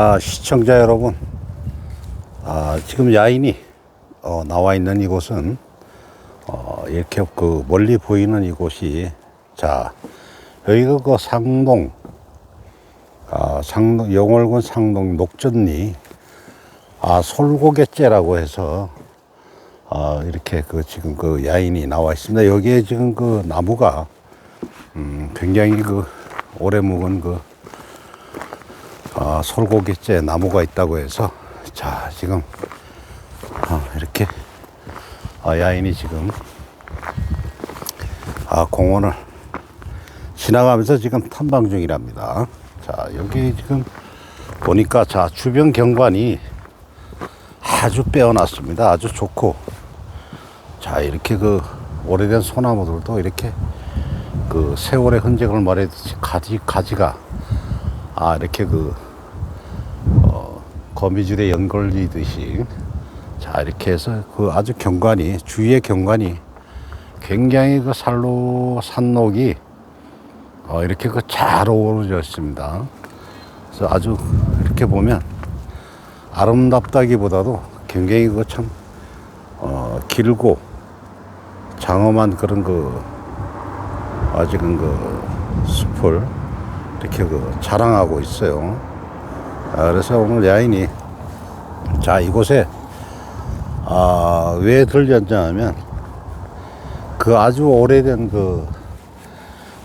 아, 시청자 여러분, 아, 지금 야인이 어, 나와 있는 이곳은 어, 이렇게 그 멀리 보이는 이곳이 자 여기가 그 상동 아, 상동 영월군 상동 녹전리 아 솔고개째라고 해서 아, 이렇게 그 지금 그 야인이 나와 있습니다. 여기에 지금 그 나무가 음, 굉장히 그 오래 묵은 그 아, 솔고기째 나무가 있다고 해서 자 지금 아, 이렇게 아, 야인이 지금 아, 공원을 지나가면서 지금 탐방 중이랍니다. 자 여기 지금 보니까 자 주변 경관이 아주 빼어났습니다. 아주 좋고 자 이렇게 그 오래된 소나무들도 이렇게 그 세월의 흔적을 말해듯이 가지 가지가 아 이렇게 그 어, 거미줄에 연걸리듯이 자 이렇게 해서 그 아주 경관이 주위의 경관이 굉장히 그 살로 산록이 어, 이렇게 그 잘 어우러져 있습니다. 그래서 아주 이렇게 보면 아름답다기보다도 굉장히 그참 어, 길고 장엄한 그런 그 아직은 그 숲을 이렇게 그 자랑하고 있어요. 아, 그래서 오늘 야인이 자 이곳에 아, 왜 들렸냐 하면 그 아주 오래된 그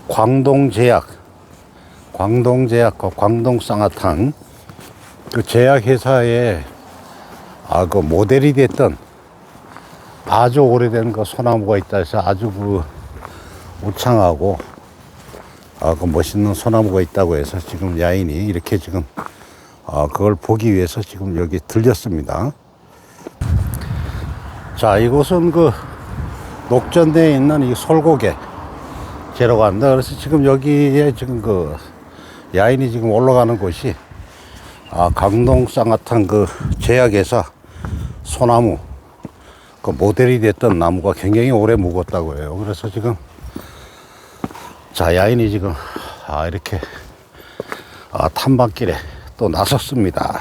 광동제약 광동제약과 광동쌍화탕 그 제약회사에 아, 그 모델이 됐던 아주 오래된 그 소나무가 있다 해서 아주 그 우창하고 아, 그 멋있는 소나무가 있다고 해서 지금 야인이 이렇게 지금 아, 그걸 보기 위해서 지금 여기 들렸습니다. 자, 이곳은 그 녹전대에 있는 이 솔고개 제로 간다. 그래서 지금 여기에 지금 그 야인이 지금 올라가는 곳이 아, 강동 쌍화탕 그 제약회사 소나무 그 모델이 됐던 나무가 굉장히 오래 묵었다고 해요. 그래서 지금 자 야인이 지금 아 이렇게 아, 탐방길에 또 나섰습니다.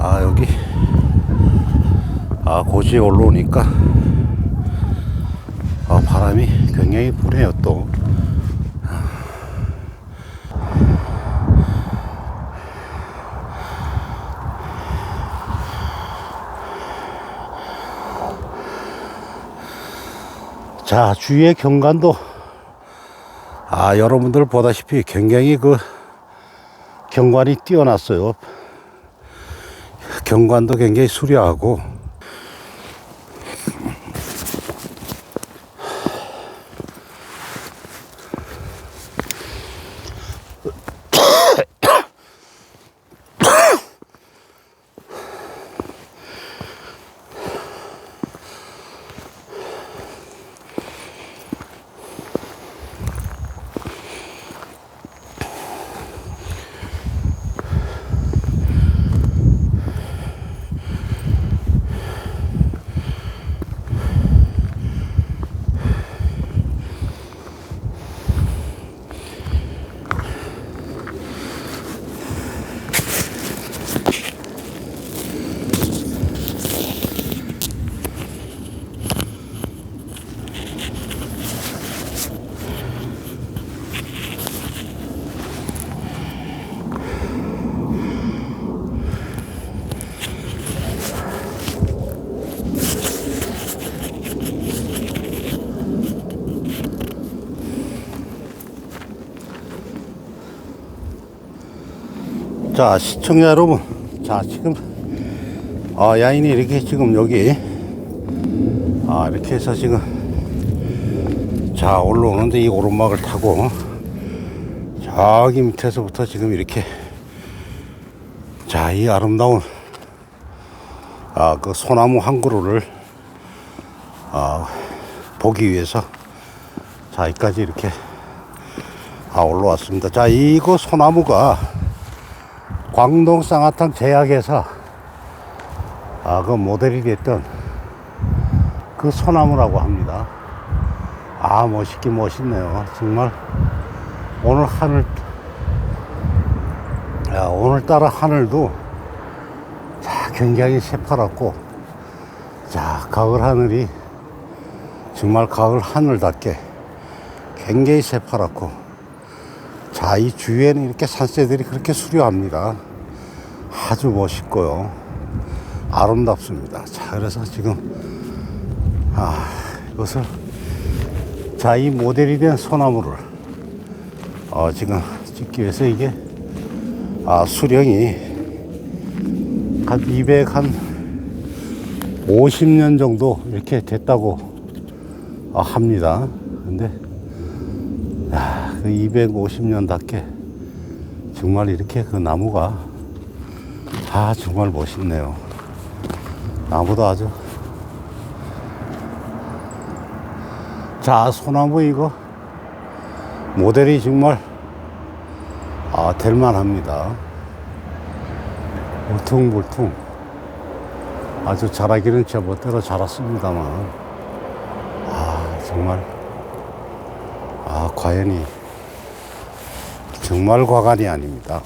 아 여기 아 고지에 올라오니까 아 바람이 굉장히 부네요 또. 자, 주위의 경관도, 아, 여러분들 보다시피 굉장히 그 경관이 뛰어났어요. 경관도 굉장히 수려하고, 자, 시청자 여러분. 자, 지금, 아, 야인이 이렇게 지금 여기, 아, 이렇게 해서 지금, 자, 올라오는데 이 오르막을 타고, 저기 밑에서부터 지금 이렇게, 자, 이 아름다운, 아, 그 소나무 한 그루를, 아, 보기 위해서, 자, 여기까지 이렇게, 아, 올라왔습니다. 자, 이거 소나무가, 광동 쌍화탕 제약회사 아, 그 모델이 됐던 그 소나무라고 합니다. 아, 멋있긴 멋있네요. 정말 오늘 하늘, 야, 오늘따라 하늘도 자, 굉장히 새파랗고, 자, 가을 하늘이 정말 가을 하늘답게 굉장히 새파랗고, 자, 이 주위에는 이렇게 산새들이 그렇게 수려합니다. 아주 멋있고요. 아름답습니다. 자, 그래서 지금, 아, 이것을, 자, 이 모델이 된 소나무를, 어, 지금 찍기 위해서 이게, 아, 수령이 한 200, 한 50년 정도 이렇게 됐다고 어, 합니다. 근데, 야, 그 250년답게 정말 이렇게 그 나무가 아 정말 멋있네요. 나무도 아주 자 소나무 이거 모델이 정말 아 될만합니다. 울퉁불퉁 아주 자라기는 제 멋대로 자랐습니다만 아 정말 아 과연이 정말 과간이 아닙니다.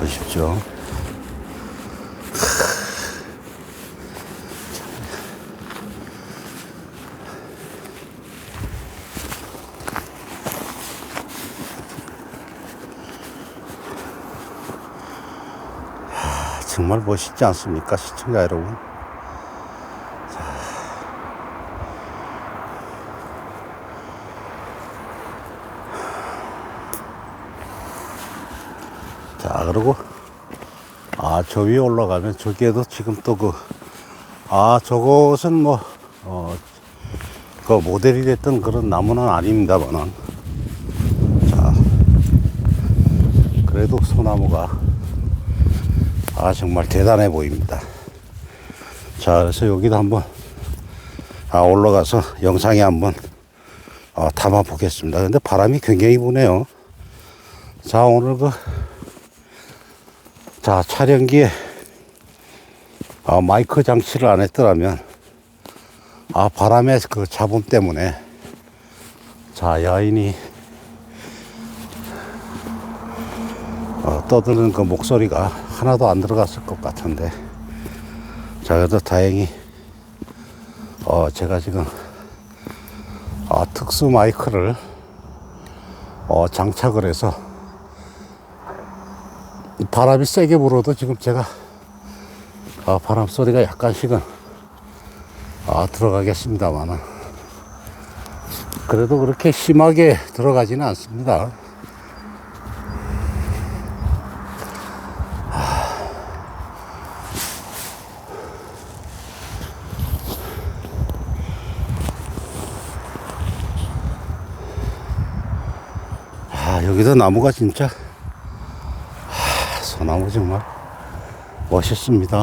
보십시오. 하, 정말 멋있지 않습니까, 시청자 여러분? 자, 그리고, 아, 저 위에 올라가면 저기에도 지금 또 그, 아, 저것은 뭐, 어, 그 모델이 됐던 그런 나무는 아닙니다만은, 자, 그래도 소나무가, 아, 정말 대단해 보입니다. 자, 그래서 여기도 한번, 아, 올라가서 영상에 한번, 어, 담아 보겠습니다. 근데 바람이 굉장히 부네요. 자, 오늘 그, 자, 촬영기에 어, 마이크 장치를 안 했더라면 아, 바람의 그 잡음 때문에 자, 여인이 어, 떠드는 그 목소리가 하나도 안 들어갔을 것 같은데 자, 그래도 다행히 어, 제가 지금 어, 특수 마이크를 어, 장착을 해서 이 바람이 세게 불어도 지금 제가 아, 바람 소리가 약간씩은 아, 들어가겠습니다만은 그래도 그렇게 심하게 들어가지는 않습니다. 아, 여기도 나무가 진짜 소 나무 정말 멋있습니다.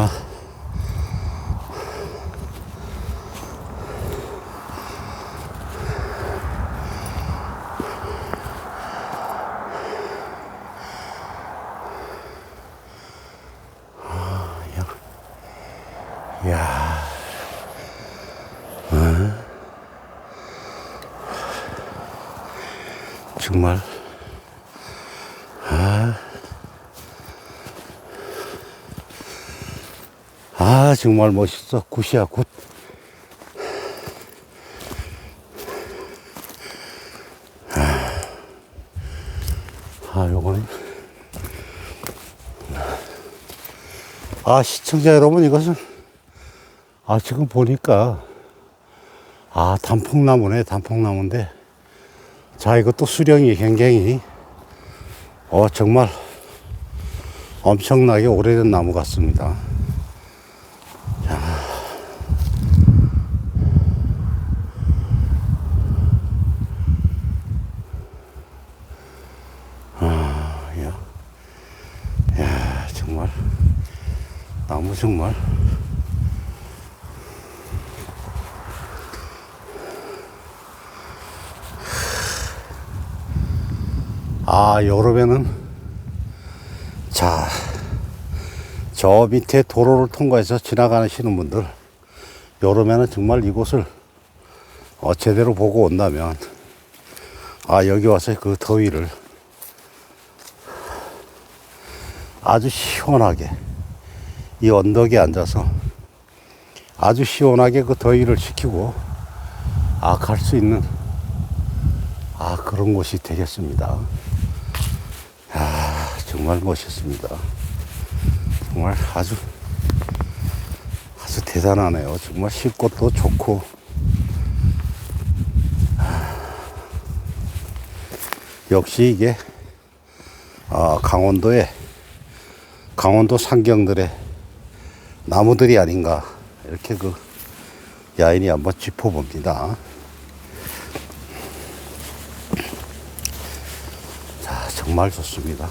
아? 정말 아 정말 멋있어 굿이야 굿 아, 요거는. 아, 시청자 여러분, 이것은, 아, 지금 보니까, 아, 단풍나무네, 단풍나무인데, 자, 이것도 수령이 굉장히, 어, 정말 엄청나게 오래된 나무 같습니다. 정말. 나무 정말. 아 여름에는 자 저 밑에 도로를 통과해서 지나가시는 분들 여름에는 정말 이곳을 어, 제대로 보고 온다면 아 여기 와서 그 더위를 아주 시원하게 이 언덕에 앉아서 아주 시원하게 그 더위를 식히고 아 갈 수 있는 아 그런 곳이 되겠습니다. 아 정말 멋있습니다. 정말 아주 아주 대단하네요. 정말 쉴 곳도 좋고 역시 이게 아, 강원도의 강원도 산경들의 나무들이 아닌가 이렇게 그 야인이 한번 짚어봅니다. 자 정말 좋습니다.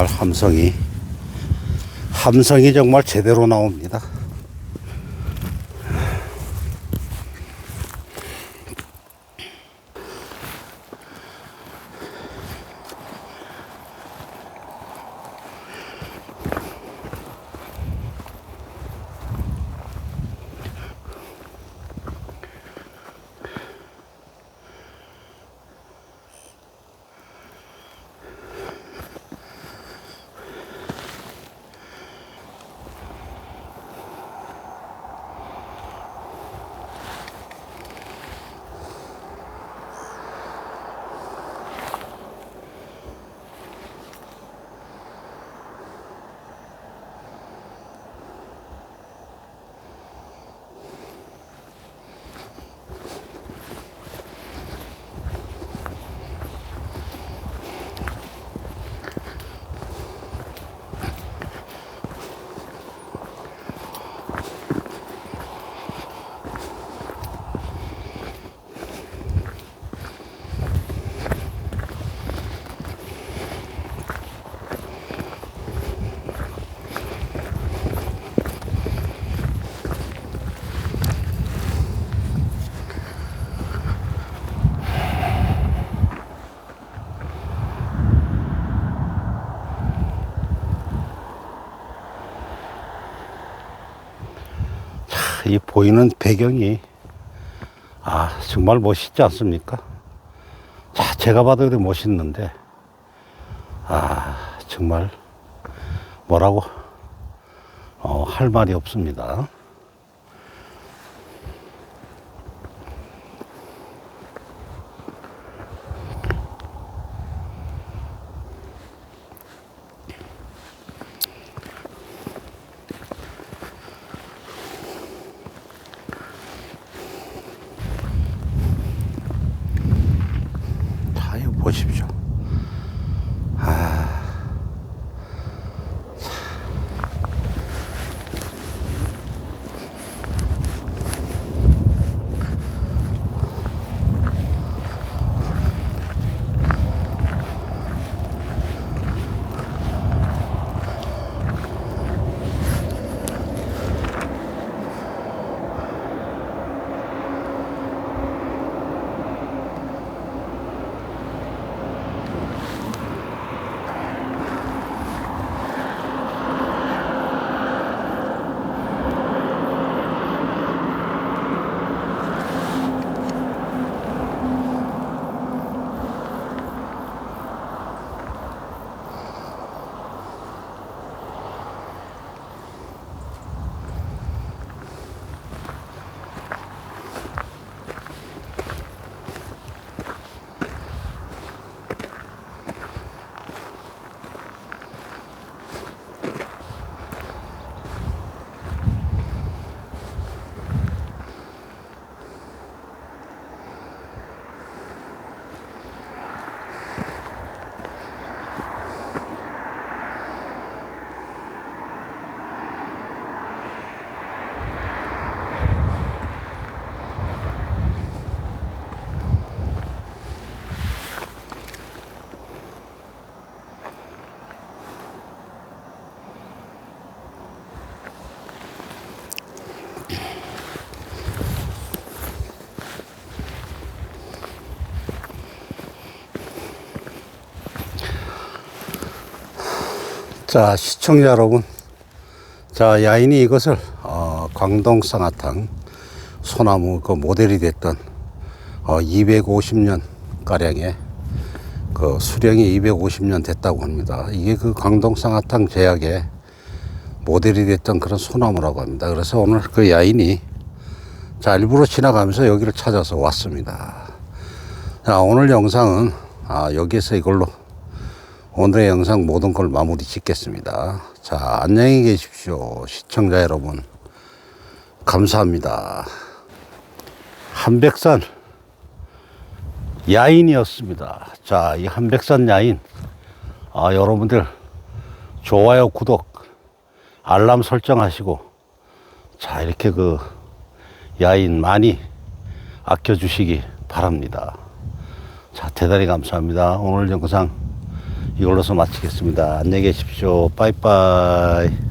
정말 함성이 함성이 정말 제대로 나옵니다. 이 보이는 배경이 아 정말 멋있지 않습니까? 자 제가 봐도 그래 멋있는데 아 정말 뭐라고 어, 할 말이 없습니다. 자, 시청자 여러분. 자, 야인이 이것을, 어, 광동 쌍화탕 소나무 그 모델이 됐던, 어, 250년 가량의 그 수령이 250년 됐다고 합니다. 이게 그 광동 쌍화탕 제약의 모델이 됐던 그런 소나무라고 합니다. 그래서 오늘 그 야인이 자, 일부러 지나가면서 여기를 찾아서 왔습니다. 자, 오늘 영상은 아, 여기에서 이걸로 오늘의 영상 모든 걸 마무리 짓겠습니다. 자, 안녕히 계십시오. 시청자 여러분. 감사합니다. 한백산 야인이었습니다. 자, 이 한백산 야인. 아, 여러분들 좋아요, 구독, 알람 설정하시고 자, 이렇게 그 야인 많이 아껴주시기 바랍니다. 자, 대단히 감사합니다. 오늘 영상 이걸로서 마치겠습니다. 안녕히 계십시오. 빠이빠이.